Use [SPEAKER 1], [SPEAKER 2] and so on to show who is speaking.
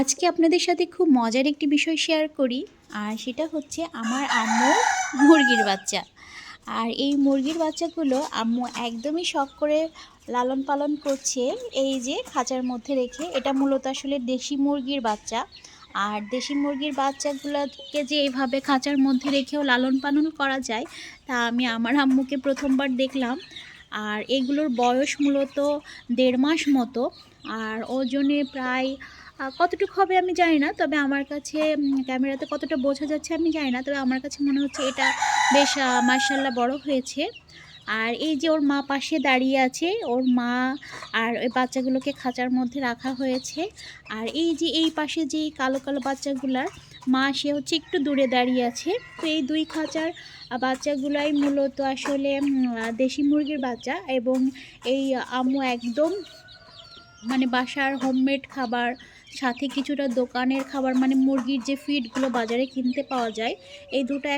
[SPEAKER 1] আজকে আপনাদের সাথে খুব মজার একটি বিষয় শেয়ার করি, আর সেটা হচ্ছে আমার আম্মু মুরগির বাচ্চা। আর এই মুরগির বাচ্চাগুলো আম্মু একদমই শখ করে লালন পালন করছে, এই যে খাঁচার মধ্যে রেখে। এটা মূলত আসলে দেশি মুরগির বাচ্চা। আর দেশি মুরগির বাচ্চাগুলোকে যে এইভাবে খাঁচার মধ্যে রেখেও লালন পালন করা যায়, তা আমি আমার আম্মুকে প্রথমবার দেখলাম। আর এগুলোর বয়স মূলত দেড় মাস মতো। আর ওজনে প্রায় কতটুকু হবে আমি জানি না, তবে আমার কাছে ক্যামেরাতে কতটা বোঝা যাচ্ছে আমি জানি না, তবে আমার কাছে মনে হচ্ছে এটা বেশ মার্শাল্লাহ বড় হয়েছে। আর এই যে ওর মা পাশে দাঁড়িয়ে আছে, ওর মা আর ওই বাচ্চাগুলোকে খাঁচার মধ্যে রাখা হয়েছে। আর এই যে এই পাশে যে কালো কালো বাচ্চাগুলার মা, সে হচ্ছে একটু দূরে দাঁড়িয়ে আছে। তো এই দুই খাঁচার বাচ্চাগুলাই মূলত আসলে দেশি মুরগির বাচ্চা এবং এই আম্মু একদম মানে বাসার হোমমেড খাবার, সাথে কিছুটা দোকানের খাবার মানে মুরগির যে ফিডগুলো বাজারে কিনতে পাওয়া যায়, এই দুটো এক